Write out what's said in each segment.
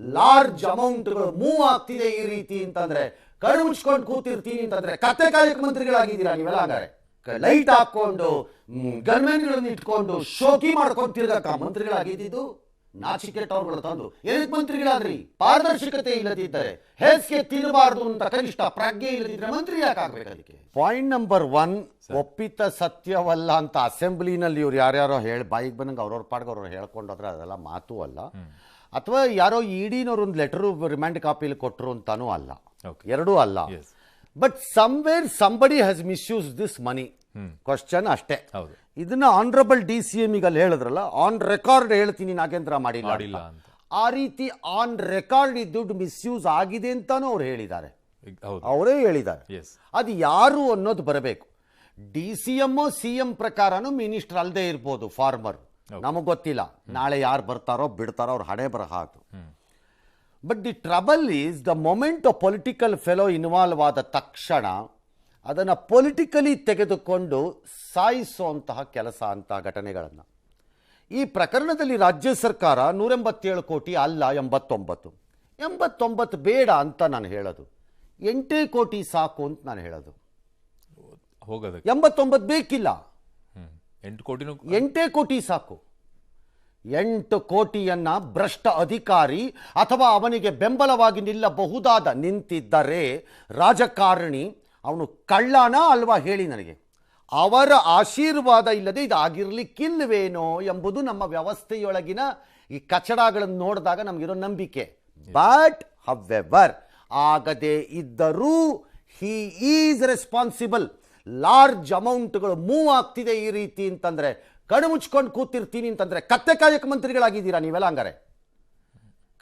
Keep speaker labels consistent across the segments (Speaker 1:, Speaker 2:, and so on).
Speaker 1: Large ಅಮೌಂಟ್ಗಳು move ಆಗ್ತಿದೆ ಈ ರೀತಿ ಅಂತಂದ್ರೆ, ಕಣ್ಣು ಮುಚ್ಕೊಂಡು ಕೂತಿರ್ತೀನಿ ಅಂತಂದ್ರೆ, ಕತ್ತೆ ಕಾಯಕ ಮಂತ್ರಿಗಳಾಗಿದ್ದೀರಾ ನೀವೆಲ್ಲ ಹಾಗಾದ್ರೆ ಲೈಟ್ ಹಾಕೊಂಡು ಗನ್ಮೆನ್ಗಳನ್ನ ಇಟ್ಕೊಂಡು, ಶೋಕಿ ಮಾಡ್ಕೊಂಡು ತಿರ್ಗಕ್ಕ ಮಂತ್ರಿಗಳಾಗಿದ್ದು? ನಾಚಿಕೆಟ್ಟವ್ರುಗಳು ತಂದು ಏನಕ್ಕೆ ಮಂತ್ರಿಗಳಾದ್ರಿ? ಪಾರದರ್ಶಕತೆ ಇಲ್ಲದಿದ್ದರೆ ಹೇಸಿಗೆ ತಿನ್ನಬಾರದು ಅಂತ ಕನಿಷ್ಠ ಪ್ರಜ್ಞೆ ಇಲ್ಲದಿದ್ರೆ ಮಂತ್ರಿ ಯಾಕಾಗಬೇಕು ಅದಕ್ಕೆ? ಪಾಯಿಂಟ್ ನಂಬರ್ ಒನ್ ಒಪ್ಪಿತ ಸತ್ಯವಲ್ಲ ಅಂತ ಅಸೆಂಬ್ಲಿನಲ್ಲಿ ಇವ್ರು ಯಾರ್ಯಾರೋ ಹೇಳಿ ಬಾಯಿಗೆ ಬಂದಂಗೆ ಅವ್ರವ್ರ ಪಾಡ್ಗೆ ಅವ್ರವ್ರು ಹೇಳ್ಕೊಂಡೋದ್ರೆ ಅದೆಲ್ಲ ಮಾತು ಅಲ್ಲ. ಅಥವಾ ಯಾರೋ ಇಡಿನವ್ರು ಒಂದು ಲೆಟರು ರಿಮ್ಯಾಂಡ್ ಕಾಪಿಲಿ ಕೊಟ್ಟರು ಅಂತಾನೂ ಅಲ್ಲ. ಎರಡೂ ಅಲ್ಲ. But somewhere somebody has misuses this money question ಅಷ್ಟೇ. ಇದನ್ನ ಆನರಬಲ್ ಡಿ ಸಿ ಎಂ ಈಗ ಅಲ್ಲಿ ಹೇಳಿದ್ರಲ್ಲ ಆನ್ ರೆಕಾರ್ಡ್ ಹೇಳ್ತೀನಿ ನಾಗೇಂದ್ರ ಮಾಡಿಲ್ಲ. ಆ ರೀತಿ ಆನ್ ರೆಕಾರ್ಡ್ ಈ ದುಡ್ಡು ಮಿಸ್ಯೂಸ್ ಆಗಿದೆ ಅಂತಾನೂ ಅವ್ರು ಹೇಳಿದ್ದಾರೆ. ಅವರೇ ಹೇಳಿದ್ದಾರೆ.
Speaker 2: ಎಸ್
Speaker 1: ಅದು ಯಾರು ಅನ್ನೋದು ಬರಬೇಕು. D C M C M ಪ್ರಕಾರನೂ minister ಅಲ್ಲದೆ ಇರ್ಬೋದು ಫಾರ್ಮರ್ ನಮಗೆ ಗೊತ್ತಿಲ್ಲ. ನಾಳೆ ಯಾರು ಬರ್ತಾರೋ ಬಿಡ್ತಾರೋ ಅವ್ರು ಹಣೆ ಬರಹ ಅದು. But the trouble is the moment political fellow involve ಆದ ತಕ್ಷಣ ಅದನ್ನು ಪೊಲಿಟಿಕಲಿ ತೆಗೆದುಕೊಂಡು ಸಾಯಿಸುವಂತಹ ಕೆಲಸ ಅಂತ ಘಟನೆಗಳನ್ನು. ಈ ಪ್ರಕರಣದಲ್ಲಿ ರಾಜ್ಯ ಸರ್ಕಾರ ನೂರೆಂಬತ್ತೇಳು ಕೋಟಿ ಅಲ್ಲ ಎಂಬತ್ತೊಂಬತ್ತು. ಎಂಬತ್ತೊಂಬತ್ತು ಬೇಡ ಅಂತ ನಾನು ಹೇಳೋದು. ಎಂಟೇ ಕೋಟಿ ಸಾಕು ಅಂತ ನಾನು ಹೇಳೋದು.
Speaker 2: ಹೋಗೋದು
Speaker 1: ಎಂಬತ್ತೊಂಬತ್ತು ಬೇಕಿಲ್ಲ.
Speaker 2: ಎಂಟು ಕೋಟಿ
Speaker 1: ಎಂಟೇ ಕೋಟಿ ಸಾಕು. ಎಂಟು ಕೋಟಿಯನ್ನ ಭ್ರಷ್ಟ ಅಧಿಕಾರಿ ಅಥವಾ ಅವನಿಗೆ ಬೆಂಬಲವಾಗಿ ನಿಲ್ಲಬಹುದಾದ ನಿಂತಿದ್ದರೆ ರಾಜಕಾರಣಿ ಅವನು ಕಳ್ಳನ ಅಲ್ವಾ ಹೇಳಿ ನನಗೆ? ಅವರ ಆಶೀರ್ವಾದ ಇಲ್ಲದೆ ಇದು ಆಗಿರ್ಲಿಕ್ಕಿಲ್ವೇನೋ ಎಂಬುದು ನಮ್ಮ ವ್ಯವಸ್ಥೆಯೊಳಗಿನ ಈ ಕಚಡಗಳನ್ನು ನೋಡಿದಾಗ ನಮಗಿರೋ ನಂಬಿಕೆ. ಬಟ್ ಹವ್ವೆವರ್ ಆಗದೆ ಇದ್ದರೂ ಹಿ ಈಸ್ ರೆಸ್ಪಾನ್ಸಿಬಲ್ ಲಾರ್ಜ್ ಅಮೌಂಟ್ಗಳು ಮೂವ್ ಆಗ್ತಿದೆ ಈ ರೀತಿ ಅಂತಂದರೆ ಕಣ್ಣು ಮುಚ್ಕೊಂಡು ಕೂತಿರ್ತೀನಿ ಅಂತಂದರೆ ಕತ್ತೆ ಕಾಯಕ ಮಂತ್ರಿಗಳಾಗಿದ್ದೀರಾ ನೀವೆಲ್ಲ ಹಂಗಾರೆ?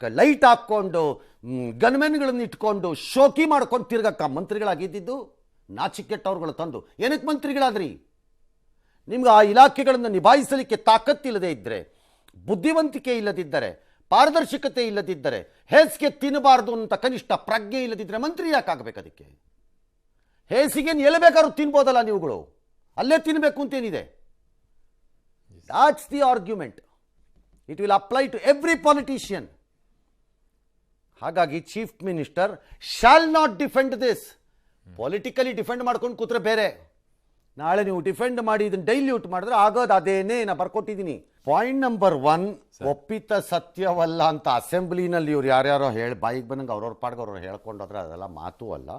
Speaker 1: ಲೈಟ್ ಹಾಕ್ಕೊಂಡು ಗನ್ಮೆನ್ಗಳನ್ನ ಇಟ್ಕೊಂಡು ಶೋಕಿ ಮಾಡ್ಕೊಂಡು ತಿರ್ಗಕ್ಕ ಮಂತ್ರಿಗಳಾಗಿದ್ದು ನಾಚಿಕೆಟ್ಟವ್ರುಗಳು ತಂದು ಏನಕ್ಕೆ ಮಂತ್ರಿಗಳಾದ್ರಿ? ನಿಮ್ಗೆ ಆ ಇಲಾಖೆಗಳನ್ನು ನಿಭಾಯಿಸಲಿಕ್ಕೆ ತಾಕತ್ತಿಲ್ಲದೇ ಇದ್ದರೆ ಬುದ್ಧಿವಂತಿಕೆ ಇಲ್ಲದಿದ್ದರೆ, ಪಾರದರ್ಶಕತೆ ಇಲ್ಲದಿದ್ದರೆ, ಹೇಸಿಗೆ ತಿನ್ನಬಾರ್ದು ಅಂತ ಕನಿಷ್ಠ ಪ್ರಜ್ಞೆ ಇಲ್ಲದಿದ್ದರೆ ಮಂತ್ರಿ ಯಾಕೆ ಆಗಬೇಕು ಅದಕ್ಕೆ? ಹೇಸಿಗೆ ಎಲ್ಲಿ ತಿನ್ಬೋದಲ್ಲ ನೀವುಗಳು. ಅಲ್ಲೇ ತಿನ್ನಬೇಕು ಅಂತೇನಿದೆ. That's the argument it will apply to every politician ಹಾಗಾಗಿ chief minister shall not defend this politically defend ಮಾಡ್ಕೊಂಡು ಕೂತ್ರೆ ಬೇರೆ. ನಾಳೆ ನೀವು ಡಿಫೆಂಡ್ ಮಾಡಿ ಇದನ್ನ ಡೈಲ್ಯೂಟ್ ಮಾಡಿದ್ರೆ ಆಗೋದು ಅದೇನೇ ನಾ ಬರ್ಕೊಟ್ಟಿದ್ದೀನಿ ಪಾಯಿಂಟ್ ನಂಬರ್ ಒನ್ ಒಪ್ಪಿತ ಸತ್ಯವಲ್ಲ ಅಂತ ಅಸೆಂಬ್ಲಿನಲ್ಲಿ ಇವ್ರು ಯಾರ್ಯಾರೋ ಹೇಳಿ ಬಾಯಿಗೆ ಬಂದಂಗೆ ಅವ್ರವ್ರ ಪಾಡ್ಗೆ ಅವ್ರವ್ರು ಹೇಳ್ಕೊಂಡೋದ್ರೆ ಅದೆಲ್ಲ ಮಾತು ಅಲ್ಲ.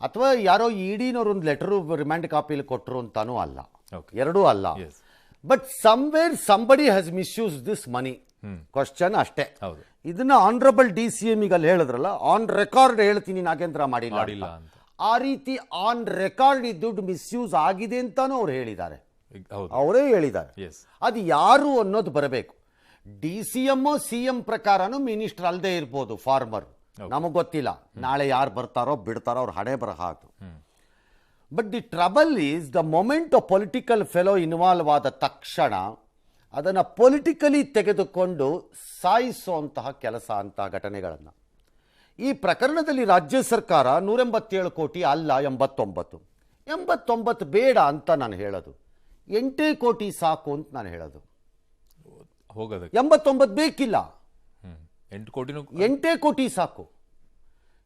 Speaker 1: ಅಥವಾ ಯಾರೋ ಇಡಿನವ್ರು ಒಂದು ಲೆಟರು ರಿಮ್ಯಾಂಡ್ ಕಾಪಿಲಿ ಕೊಟ್ಟರು ಅಂತಾನೂ ಅಲ್ಲ. ಎರಡೂ ಅಲ್ಲ. But somewhere somebody has misuses this money question ಅಷ್ಟೇ. ಇದನ್ನ ಆನರಬಲ್ ಡಿ ಸಿ ಎಂ ಈಗ ಅಲ್ಲಿ ಹೇಳಿದ್ರಲ್ಲ ಆನ್ ರೆಕಾರ್ಡ್ ಹೇಳ್ತೀನಿ ನಾಗೇಂದ್ರ ಮಾಡಿಲ್ಲ. ಆ ರೀತಿ ಆನ್ ರೆಕಾರ್ಡ್ ಈ ದುಡ್ಡು ಮಿಸ್ಯೂಸ್ ಆಗಿದೆ ಅಂತಾನೂ ಅವ್ರು ಹೇಳಿದ್ದಾರೆ. ಅವರೇ ಹೇಳಿದ್ದಾರೆ.
Speaker 2: ಎಸ್
Speaker 1: ಅದು ಯಾರು ಅನ್ನೋದು ಬರಬೇಕು. D C M C M ಪ್ರಕಾರನೂ minister ಅಲ್ಲದೆ ಇರ್ಬೋದು ಫಾರ್ಮರ್ ನಮಗೆ ಗೊತ್ತಿಲ್ಲ. ನಾಳೆ ಯಾರು ಬರ್ತಾರೋ ಬಿಡ್ತಾರೋ ಅವ್ರು ಹಣೆ ಬರಹ ಅದು but the trouble is the moment political fellow involve ಆದ ತಕ್ಷಣ ಅದನ್ನು ಪೊಲಿಟಿಕಲಿ ತೆಗೆದುಕೊಂಡು ಸಾಯಿಸುವಂತಹ ಕೆಲಸ ಅಂತಹ ಘಟನೆಗಳನ್ನು. ಈ ಪ್ರಕರಣದಲ್ಲಿ ರಾಜ್ಯ ಸರ್ಕಾರ ನೂರೆಂಬತ್ತೇಳು ಕೋಟಿ ಅಲ್ಲ ಎಂಬತ್ತೊಂಬತ್ತು. ಎಂಬತ್ತೊಂಬತ್ತು ಬೇಡ ಅಂತ ನಾನು ಹೇಳೋದು. ಎಂಟೇ ಕೋಟಿ ಸಾಕು ಅಂತ ನಾನು ಹೇಳೋದು.
Speaker 2: ಹೋಗೋದಕ್ಕೆ.
Speaker 1: ಎಂಬತ್ತೊಂಬತ್ತು ಬೇಕಿಲ್ಲ.
Speaker 2: ಎಂಟು ಕೋಟಿನೂ
Speaker 1: ಎಂಟೇ ಕೋಟಿ ಸಾಕು.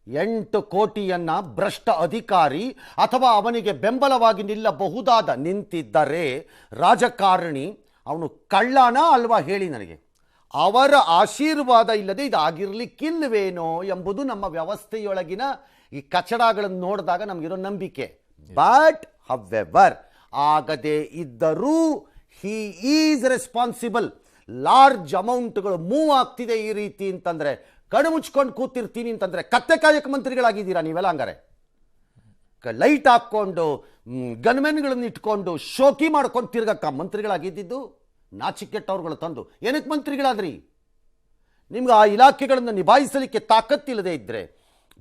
Speaker 1: ಎಂಟು ಕೋಟಿಯನ್ನ ಭ್ರಷ್ಟ ಅಧಿಕಾರಿ ಅಥವಾ ಅವನಿಗೆ ಬೆಂಬಲವಾಗಿ ನಿಲ್ಲಬಹುದಾದ ನಿಂತಿದ್ದರೆ ರಾಜಕಾರಣಿ ಅವನು ಕಳ್ಳನ ಅಲ್ವಾ ಹೇಳಿ ನನಗೆ. ಅವರ ಆಶೀರ್ವಾದ ಇಲ್ಲದೆ ಇದು ಆಗಿರ್ಲಿಕ್ಕಿಲ್ವೇನೋ ಎಂಬುದು ನಮ್ಮ ವ್ಯವಸ್ಥೆಯೊಳಗಿನ ಈ ಕಚಡಗಳನ್ನು ನೋಡಿದಾಗ ನಮಗಿರೋ ನಂಬಿಕೆ. ಬಟ್ ಹವ್ವೆವರ್ ಆಗದೆ ಇದ್ದರೂ ಹಿ ಈಸ್ ರೆಸ್ಪಾನ್ಸಿಬಲ್ ಲಾರ್ಜ್ ಅಮೌಂಟ್ಗಳು ಮೂವ್ ಆಗ್ತಿದೆ ಈ ರೀತಿ ಅಂತಂದ್ರೆ, ಕಣ್ಣು ಮುಚ್ಕೊಂಡು ಕೂತಿರ್ತೀನಿ ಅಂತಂದ್ರೆ, ಕತ್ತೆ ಕಾಯಕ ಮಂತ್ರಿಗಳಾಗಿದ್ದೀರಾ ನೀವೆಲ್ಲ ಹಂಗಾರೆ? ಲೈಟ್ ಹಾಕ್ಕೊಂಡು ಗನ್ಮೆನ್ಗಳನ್ನ ಇಟ್ಕೊಂಡು ಶೋಕಿ ಮಾಡ್ಕೊಂಡು ತಿರ್ಗಕ್ಕ ಮಂತ್ರಿಗಳಾಗಿದ್ದು ನಾಚಿಕೆಟ್ಟವ್ರುಗಳು ತಂದು ಏನಕ್ಕೆ ಮಂತ್ರಿಗಳಾದ್ರಿ? ನಿಮ್ಗೆ ಆ ಇಲಾಖೆಗಳನ್ನು ನಿಭಾಯಿಸಲಿಕ್ಕೆ ತಾಕತ್ತಿಲ್ಲದೆ ಇದ್ದರೆ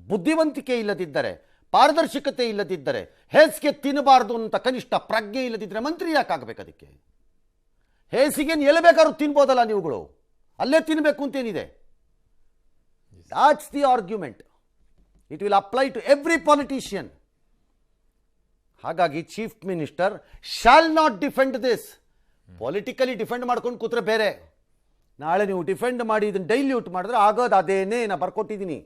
Speaker 1: ಬುದ್ಧಿವಂತಿಕೆ ಇಲ್ಲದಿದ್ದರೆ, ಪಾರದರ್ಶಕತೆ ಇಲ್ಲದಿದ್ದರೆ, ಹೇಸಿಗೆ ತಿನ್ನಬಾರ್ದು ಅಂತ ಕನಿಷ್ಠ ಪ್ರಜ್ಞೆ ಇಲ್ಲದಿದ್ದರೆ ಮಂತ್ರಿ ಯಾಕೆ ಆಗ್ಬೇಕು ಅದಕ್ಕೆ? ಹೇಸಿಗೆ ಎಲ್ಲಿ ತಿನ್ಬೋದಲ್ಲ ನೀವುಗಳು? ಅಲ್ಲೇ ತಿನ್ನಬೇಕು ಅಂತೇನಿದೆ? That's the argument it will apply to every politician ಹಾಗಾಗಿ chief minister shall not defend this politically defend ಮಾಡ್ಕೊಂಡು ಕೂತ್ರೆ ಬೇರೆ. ನಾಳೆ ನೀವು ಡಿಫೆಂಡ್ ಮಾಡಿ ಇದನ್ನು ಡೈಲ್ಯೂಟ್ ಮಾಡಿದ್ರೆ ಆಗೋದು ಅದೇನೇ ನಾನು ಬರ್ಕೊಟ್ಟಿದ್ದೀನಿ